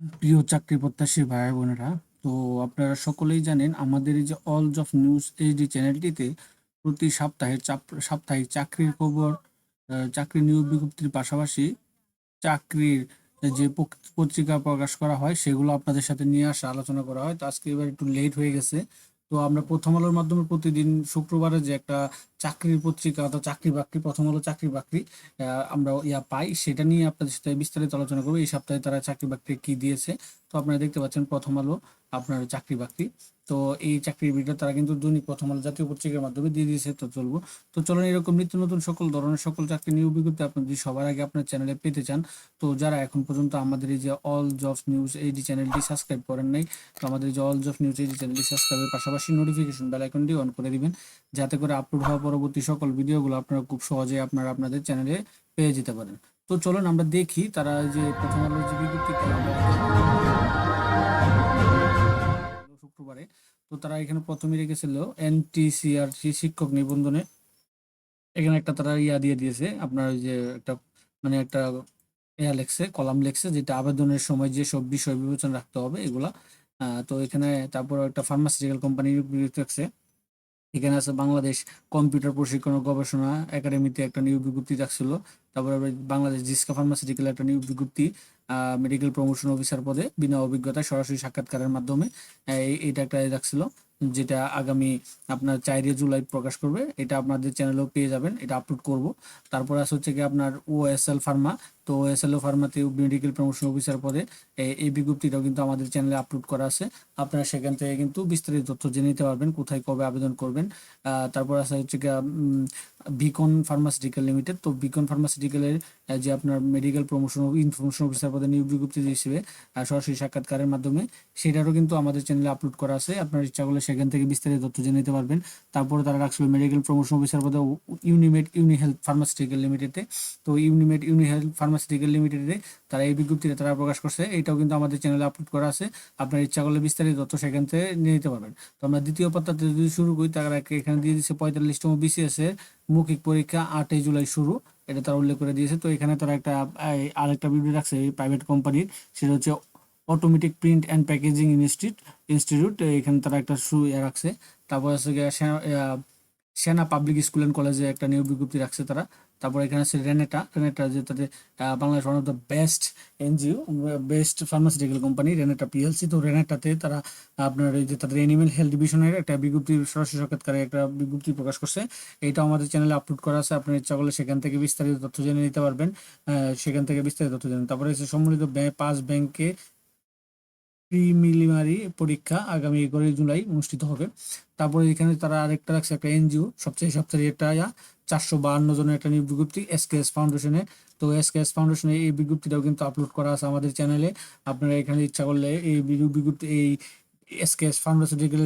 প্রিয় চাকরি প্রত্যাশী ভাই বোনেরা, তো আপনারা সকলেই জানেন আমাদের এই যে অল জব নিউজ এইচডি চ্যানেলটিতে প্রতি সপ্তাহে সাপ্তাহিক চাকরির খবর চাকরি নিয়োগ বিজ্ঞপ্তির পাশাপাশি চাকরির যে পত্রিকা প্রকাশ করা হয় সেগুলো আপনাদের সাথে নিয়ে আসা আলোচনা করা হয়। তো আজকে এবার একটু লেট হয়ে গেছে। তো আমরা প্রথম আলোর মাধ্যমে প্রতিদিন শুক্রবারে যে একটা চাকরির পত্রিকা অর্থাৎ চাকরি বাকরি, প্রথম আলো চাকরি বাকরি আমরা ইয়া পাই, সেটা নিয়ে আপনাদের সাথে বিস্তারিত আলোচনা করব। এই সপ্তাহে তারা চাকরি বাকরি কি দিয়েছে? তো আপনারা দেখতে পাচ্ছেন প্রথম আলো আপনার চাকরি বাকরি। তো এই চাকরির ভিডিও তারা কিন্তু দৈনিক প্রথম আলো জাতীয় পত্রিকার মাধ্যমে দিয়ে দিয়েছে, তো চলবো। তো চলুন এরকম নিত্য নতুন সকল ধরনের সকল চাকরি নিয়োগ বিজ্ঞপ্তি আপনি যদি সবার আগে আপনার চ্যানেলে পেতে চান। তো যারা এখন পর্যন্ত আমাদের এই যে অল জবস নিউজ এই যে চ্যানেলটি সাবস্ক্রাইব করেন নাই, তো আমাদের যে অল জব নিউজ এই যে চ্যানেলটি সাবস্ক্রাইবের পাশাপাশি নোটিফিকেশন বেল আইকনটি অন করে দিবেন, যাতে করে আপলোড হওয়া পরবর্তী সকল ভিডিওগুলো আপনারা খুব সহজে আপনারা আপনাদের চ্যানেলে পেয়ে যেতে পারেন। তো চলুন আমরা দেখি তারা যে প্রথম আলোর যে বিজ্ঞপ্তিটা শুক্রবারে তো তারা এখানে প্রথমে রেখেছিল এনটিসিআরসি শিক্ষক নিবন্ধনে। এখানে একটা তারা ইয়া দিয়ে দিয়েছে, আপনার যে একটা মানে একটা ইয়া লেখছে, কলাম লেখছে, যেটা আবেদনের সময় যে সব বিষয় বিবেচনা রাখতে হবে, এগুলা। তো এখানে তারপর একটা ফার্মাসিউটিক্যাল কোম্পানি রাখছে এখানে আছে বাংলাদেশ কম্পিউটার প্রশিক্ষণ ও গবেষণা একাডেমিতে একটা নিয়োগ বিজ্ঞপ্তি রাখছিল। তারপর বাংলাদেশ জিসকা ফার্মাসিউটিক্যাল একটা বিজ্ঞপ্তি মেডিকেল প্রমোশন অফিসার পদে বিনা অভিজ্ঞতায় সরাসরি সাক্ষাৎকারের মাধ্যমে এইটা একটা রাখছিল, যেটা আগামী আপনার চারই জুলাই প্রকাশ করবে। এটা আপনাদের চ্যানেলেও পেয়ে যাবেন, এটা আপলোড করব। তারপর আছে হচ্ছে কি আপনার ওএসএল ফার্মা তো ওএসএল ফার্মাতে মেডিকেল প্রমোশন অফিসার পদে এই- বিজ্ঞপ্তিটাও কিন্তু আমাদের চ্যানেলে আপলোড করা আছে। আপনারা সেখান থেকে কিন্তু বিস্তারিত তথ্য জেনে নিতে পারবেন, কোথায় কবে আবেদন করবেন। তারপর আছে হচ্ছে গিয়ে বিকন ফার্মাসিউটিক্যাল লিমিটেড তো বিকন ফার্মাসিউটিক্যালের আহ, যে আপনার মেডিকেল প্রমোশন ইনফরমেশন অফিসার পদে নিয়োগ বিজ্ঞপ্তি হিসেবে সরাসরি সাক্ষাৎকারের মাধ্যমে সেটারও কিন্তু আমাদের চ্যানেলে আপলোড করা আছে। আপনার ইচ্ছা করলে সেখান থেকে বিস্তারিত তথ্য জেনে নিতে পারবেন। তারপরে তারা রাখছিল মেডিকেল প্রমোশন অফিসার পদে ইউনিমেড ইউনি হেলথ ফার্মাসিউটিক্যাল লিমিটেডে তো ইউনিমেড ইউনি হেলথ ফার্মাসিউটিক্যাল লিমিটেডে তারা এই বিজ্ঞপ্তিটা তারা প্রকাশ করছে। এটাও কিন্তু আমাদের চ্যানেলে আপলোড করা আছে। আপনার ইচ্ছা করলে বিস্তারিত তথ্য সেখান থেকে নিয়ে নিতে পারবেন। তো আমরা দ্বিতীয় পাত্রাতে যদি শুরু করি তারা এখানে দিয়ে দিচ্ছে পঁয়তাল্লিশতম বিসিএস এর মৌখিক পরীক্ষা আটই জুলাই শুরু। এটা তারা উল্লেখ করে দিয়েছে। তো এখানে তারা একটা আরেকটা বিবৃতি রাখছে, এই প্রাইভেট কোম্পানির সেটা হচ্ছে automatic print and packaging institute institute এখানে তারা একটা শু ইয়ে রাখছে। তারপর হচ্ছে সেনা পাবলিক স্কুল অ্যান্ড কলেজে একটা নিয়োগ বিজ্ঞপ্তি রাখছে তারা। তারপর এখানে আছে রেনেটা রেনেটা যে তাদের Bangladesh one of the best NGO best pharmaceutical company Renata PLC তো রেনেটাতে তারা, আপনার এই যে তাদের অ্যানিমেল হেলথ ডিভিশনের একটা বিজ্ঞপ্তি, সরাসরি সাক্ষাৎকারে একটা বিজ্ঞপ্তি প্রকাশ করছে। এটা আমাদের চ্যানেলে আপলোড করা আছে। আপনার ইচ্ছা করলে সেখান থেকে বিস্তারিত তথ্য জেনে নিতে পারবেন। সেখান থেকে বিস্তারিত তথ্য জেনে তারপরে হচ্ছে সম্মিলিত পাঁচ ব্যাংকে প্রিলিমিনারি পরীক্ষা আগামী এগারোই জুলাই অনুষ্ঠিত হবে। তারপরে এখানে তারা আরেকটা রাখছে, একটা এনজিও, সবচেয়ে সবচেয়ে এটা চারশো বাহান্ন জনের একটা নিয়োগ বিজ্ঞপ্তি, এসকেএস ফাউন্ডেশনে। তো এসকেএস ফাউন্ডেশনে এই বিজ্ঞপ্তিটাও কিন্তু আপলোড করা আছে আমাদের চ্যানেলে। আপনারা এখানে ইচ্ছা করলে এই বিজ্ঞপ্তি, এই এসকেএস ফার্মাসিউটিক্যাল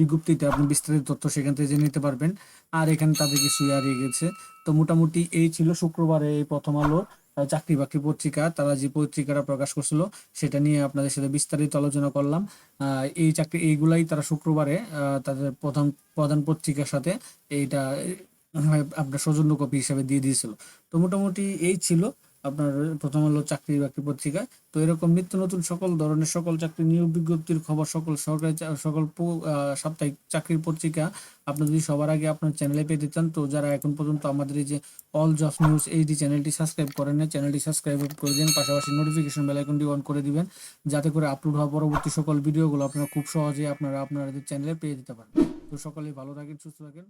বিজ্ঞপ্তিতে আপনি বিস্তারিত তথ্য সেখান থেকে জেনে নিতে পারবেন। আর এখানে তাদের কিছু হারিয়ে গেছে। তো মোটামুটি এই ছিল শুক্রবারে এই প্রথম আলো চাকরি বাকরি পত্রিকা, তারা যে পত্রিকাটা প্রকাশ করছিল, সেটা নিয়ে আপনাদের সাথে বিস্তারিত আলোচনা করলাম। এই চাকরি, এইগুলাই তারা শুক্রবারে তাদের প্রধান প্রধান পত্রিকার সাথে এইটা আপনার সৌজন্য কপি হিসাবে দিয়ে দিয়েছিল। তো মোটামুটি এই ছিল। আপনার প্রথম হলো চাকরি বাকরি পত্রিকায় তো এরকম নিত্য নতুন সকল ধরনের সকল চাকরি নিয়োগ বিজ্ঞপ্তির খবর, সকল সরকারি সকল সাপ্তাহিক চাকরির পত্রিকা আপনি যদি সবার আগে আপনার চ্যানেলে পেতে চান, তো যারা এখন পর্যন্ত আমাদের এই যে অল জব নিউজ এইচডি চ্যানেলটি সাবস্ক্রাইব করেন না চ্যানেলটি সাবস্ক্রাইব করে দিন, পাশাপাশি নোটিফিকেশন বেল আইকনটি অন করে দিবেন, যাতে করে আপলোড হওয়া পরবর্তী সকল ভিডিওগুলো আপনারা খুব সহজে আপনারা আপনাদের চ্যানেলে পেয়ে যেতে পারেন। তো সকলে ভালো থাকেন, সুস্থ থাকেন